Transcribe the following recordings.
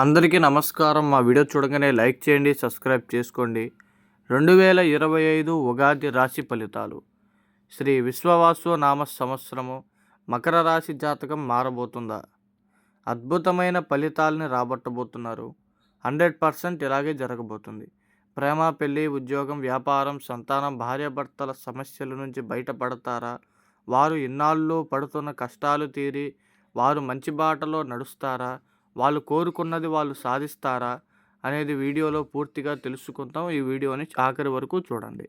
అందరికీ నమస్కారం. మా వీడియో చూడగానే లైక్ చేయండి సబ్స్క్రైబ్ చేసుకోండి. రెండు వేల ఇరవై ఐదు ఉగాది రాశి ఫలితాలు. శ్రీ విశ్వవాసు నామ సంవత్సరము మకర రాశి జాతకం మారబోతుందా? అద్భుతమైన ఫలితాలని రాబట్టబోతున్నారు. హండ్రెడ్ పర్సెంట్ ఇలాగే జరగబోతుంది. ప్రేమ పెళ్ళి ఉద్యోగం వ్యాపారం సంతానం భార్యాభర్తల సమస్యల నుంచి బయటపడతారా? వారు ఇన్నాళ్ళు పడుతున్న కష్టాలు తీరి వారు మంచి బాటలో నడుస్తారా? వాళ్ళు కోరుకున్నది వాళ్ళు సాధిస్తారా అనేది వీడియోలో పూర్తిగా తెలుసుకుందాం. ఈ వీడియోని ఆఖరి వరకు చూడండి.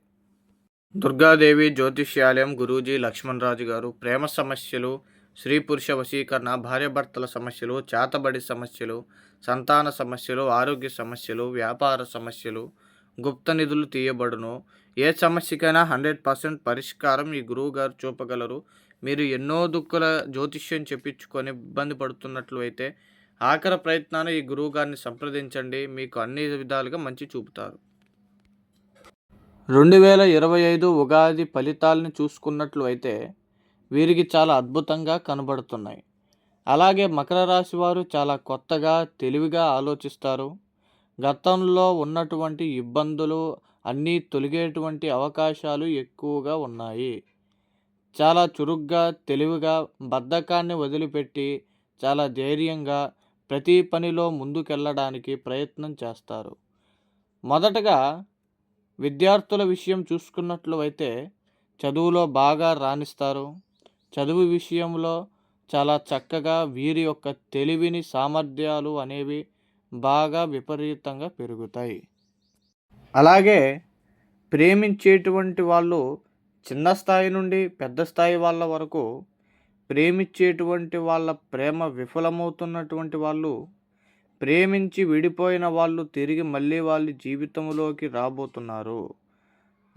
దుర్గాదేవి జ్యోతిష్యాలయం గురూజీ లక్ష్మణరాజు గారు ప్రేమ సమస్యలు స్త్రీ పురుష వశీకరణ భార్యాభర్తల సమస్యలు చేతబడి సమస్యలు సంతాన సమస్యలు ఆరోగ్య సమస్యలు వ్యాపార సమస్యలు గుప్త నిధులు తీయబడును. ఏ సమస్యకైనా హండ్రెడ్ పర్సెంట్ పరిష్కారం ఈ గురువు గారు చూపగలరు. మీరు ఎన్నో దుక్కుల జ్యోతిష్యం చెప్పించుకొని ఇబ్బంది పడుతున్నట్లు అయితే ఆఖరి ప్రయత్నాన్ని ఈ గురువు గారిని సంప్రదించండి. మీకు అన్ని విధాలుగా మంచి చూపుతారు. రెండు వేల ఇరవై ఐదు ఉగాది ఫలితాలను చూసుకున్నట్లు అయితే వీరికి చాలా అద్భుతంగా కనబడుతున్నాయి. అలాగే మకర రాశి వారు చాలా కొత్తగా తెలివిగా ఆలోచిస్తారు. గతంలో ఉన్నటువంటి ఇబ్బందులు అన్నీ తొలిగేటువంటి అవకాశాలు ఎక్కువగా ఉన్నాయి. చాలా చురుగ్గా తెలివిగా బద్ధకాన్ని వదిలిపెట్టి చాలా ధైర్యంగా ప్రతి పనిలో ముందుకెళ్ళడానికి ప్రయత్నం చేస్తారు. మొదటగా విద్యార్థుల విషయం చూసుకున్నట్లు అయితే చదువులో బాగా రాణిస్తారు. చదువు విషయంలో చాలా చక్కగా వీరి యొక్క తెలివిని సామర్థ్యాలు అనేవి బాగా విపరీతంగా పెరుగుతాయి. అలాగే ప్రేమించేటువంటి వాళ్ళు చిన్న స్థాయి నుండి పెద్ద స్థాయి వాళ్ళ వరకు ప్రేమించేటువంటి వాళ్ళ ప్రేమ విఫలమవుతున్నటువంటి వాళ్ళు ప్రేమించి విడిపోయిన వాళ్ళు తిరిగి మళ్ళీ వాళ్ళ జీవితంలోకి రాబోతున్నారు.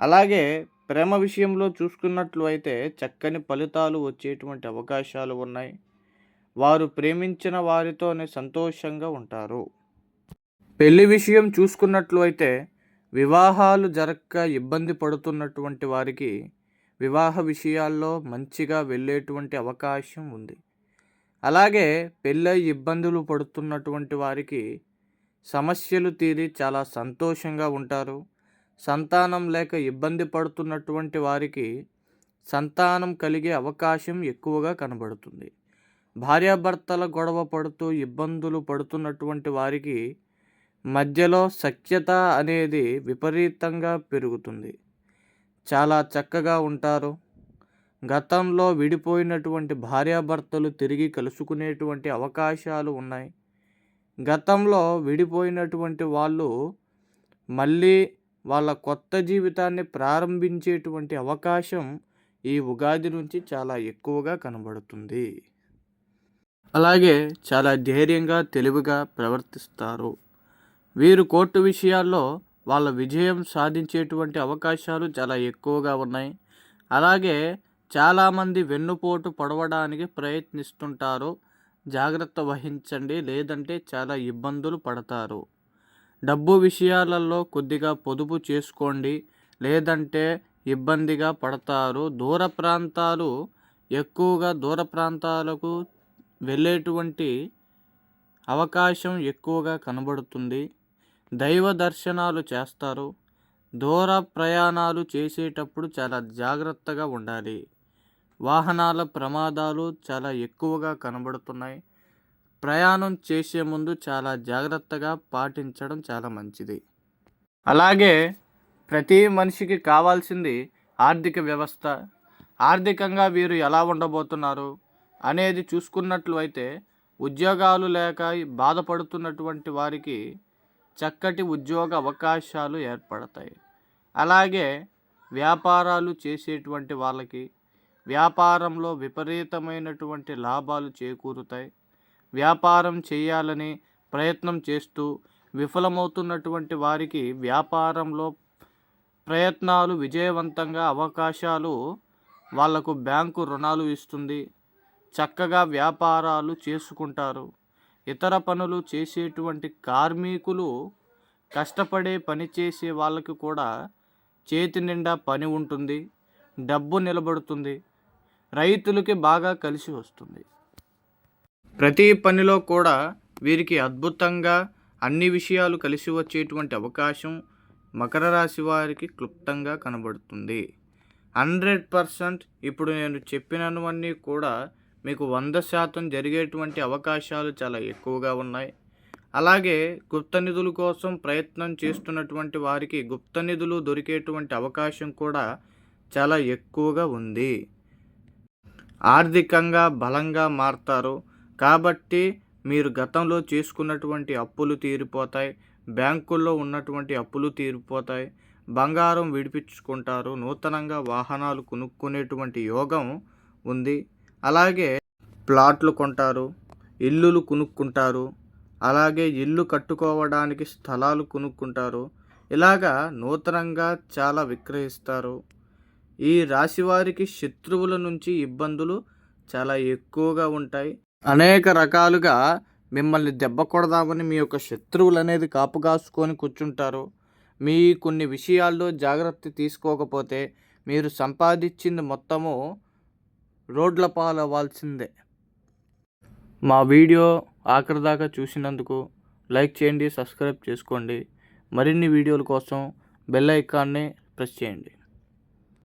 అలాగే ప్రేమ విషయంలో చూసుకున్నట్లు అయితే చక్కని ఫలితాలు వచ్చేటువంటి అవకాశాలు ఉన్నాయి. వారు ప్రేమించిన వారితోనే సంతోషంగా ఉంటారు. పెళ్ళి విషయం చూసుకున్నట్లు అయితే వివాహాలు జరగక ఇబ్బంది పడుతున్నటువంటి వారికి వివాహ విషయాల్లో మంచిగా వెళ్ళేటువంటి అవకాశం ఉంది. అలాగే పెళ్ళై ఇబ్బందులు పడుతున్నటువంటి వారికి సమస్యలు తీరి చాలా సంతోషంగా ఉంటారు. సంతానం లేక ఇబ్బంది పడుతున్నటువంటి వారికి సంతానం కలిగే అవకాశం ఎక్కువగా కనబడుతుంది. భార్యాభర్తల గొడవ పడుతూ ఇబ్బందులు పడుతున్నటువంటి వారికి మధ్యలో సఖ్యత అనేది విపరీతంగా పెరుగుతుంది. చాలా చక్కగా ఉంటారు. గతంలో విడిపోయినటువంటి భార్యాభర్తలు తిరిగి కలుసుకునేటువంటి అవకాశాలు ఉన్నాయి. గతంలో విడిపోయినటువంటి వాళ్ళు మళ్ళీ వాళ్ళ కొత్త జీవితాన్ని ప్రారంభించేటువంటి అవకాశం ఈ ఉగాది నుంచి చాలా ఎక్కువగా కనబడుతుంది. అలాగే చాలా ధైర్యంగా తెలివిగా ప్రవర్తిస్తారు. వీరు కోర్టు విషయాల్లో వాళ్ళ విజయం సాధించేటువంటి అవకాశాలు చాలా ఎక్కువగా ఉన్నాయి. అలాగే చాలామంది వెన్నుపోటు పడవడానికి ప్రయత్నిస్తుంటారు. జాగ్రత్త వహించండి లేదంటే చాలా ఇబ్బందులు పడతారు. డబ్బు విషయాలలో కొద్దిగా పొదుపు చేసుకోండి లేదంటే ఇబ్బందిగా పడతారు. దూర ప్రాంతాలు ఎక్కువగా దూర ప్రాంతాలకు వెళ్ళేటువంటి అవకాశం ఎక్కువగా కనబడుతుంది. దైవ దర్శనాలు చేస్తారు. దూర ప్రయాణాలు చేసేటప్పుడు చాలా జాగ్రత్తగా ఉండాలి. వాహనాల ప్రమాదాలు చాలా ఎక్కువగా కనబడుతున్నాయి. ప్రయాణం చేసే ముందు చాలా జాగ్రత్తగా పాటించడం చాలా మంచిది. అలాగే ప్రతి మనిషికి కావాల్సింది ఆర్థిక వ్యవస్థ. ఆర్థికంగా వీరు ఎలా ఉండబోతున్నారు అనేది చూసుకున్నట్లు అయితే ఉద్యోగాలు లేక బాధపడుతున్నటువంటి వారికి చక్కటి ఉద్యోగ అవకాశాలు ఏర్పడతాయి. అలాగే వ్యాపారాలు చేసేటువంటి వాళ్ళకి వ్యాపారంలో విపరీతమైనటువంటి లాభాలు చేకూరుతాయి. వ్యాపారం చేయాలని ప్రయత్నం చేస్తూ విఫలమవుతున్నటువంటి వారికి వ్యాపారంలో ప్రయత్నాలు విజయవంతంగా అవకాశాలు వాళ్ళకు బ్యాంకు రుణాలు ఇస్తుంది. చక్కగా వ్యాపారాలు చేసుకుంటారు. ఇతర పనులు చేసేటువంటి కార్మికులు కష్టపడే పని చేసే వాళ్ళకి కూడా చేతి నిండా పని ఉంటుంది డబ్బు నిలబడుతుంది రైతులకి బాగా కలిసి వస్తుంది. ప్రతి పనిలో కూడా వీరికి అద్భుతంగా అన్ని విషయాలు కలిసి వచ్చేటువంటి అవకాశం మకర రాశి వారికి క్లుప్తంగా కనబడుతుంది. హండ్రెడ్ పర్సెంట్ ఇప్పుడు నేను చెప్పినవన్నీ కూడా మీకు వంద శాతం జరిగేటువంటి అవకాశాలు చాలా ఎక్కువగా ఉన్నాయి. అలాగే గుప్త నిధుల కోసం ప్రయత్నం చేస్తున్నటువంటి వారికి గుప్త నిధులు దొరికేటువంటి అవకాశం కూడా చాలా ఎక్కువగా ఉంది. ఆర్థికంగా బలంగా మారుతారు. కాబట్టి మీరు గతంలో చేసుకున్నటువంటి అప్పులు తీరిపోతాయి. బ్యాంకుల్లో ఉన్నటువంటి అప్పులు తీరిపోతాయి. బంగారం విడిపించుకుంటారు. నూతనంగా వాహనాలు కొనుక్కునేటువంటి యోగం ఉంది. అలాగే ప్లాట్లు కొంటారు ఇల్లులు కొనుక్కుంటారు అలాగే ఇల్లు కట్టుకోవడానికి స్థలాలు కొనుక్కుంటారు. ఇలాగా నూతనంగా చాలా విక్రయిస్తారు. ఈ రాశి వారికి శత్రువుల నుంచి ఇబ్బందులు చాలా ఎక్కువగా ఉంటాయి. అనేక రకాలుగా మిమ్మల్ని దెబ్బ కొడదామని మీ యొక్క శత్రువులు అనేది కాపు కాసుకొని కూర్చుంటారు. మీ కొన్ని విషయాల్లో జాగ్రత్త తీసుకోకపోతే మీరు సంపాదించింది మొత్తము రోడ్ల పాలవ్వాల్సిందే మా వీడియో ఆఖరి దాకా చూసినందుకు లైక్ చేయండి సబ్స్క్రైబ్ చేసుకోండి. మరిన్ని వీడియోల కోసం బెల్ ఐకాన్ని ప్రెస్ చేయండి.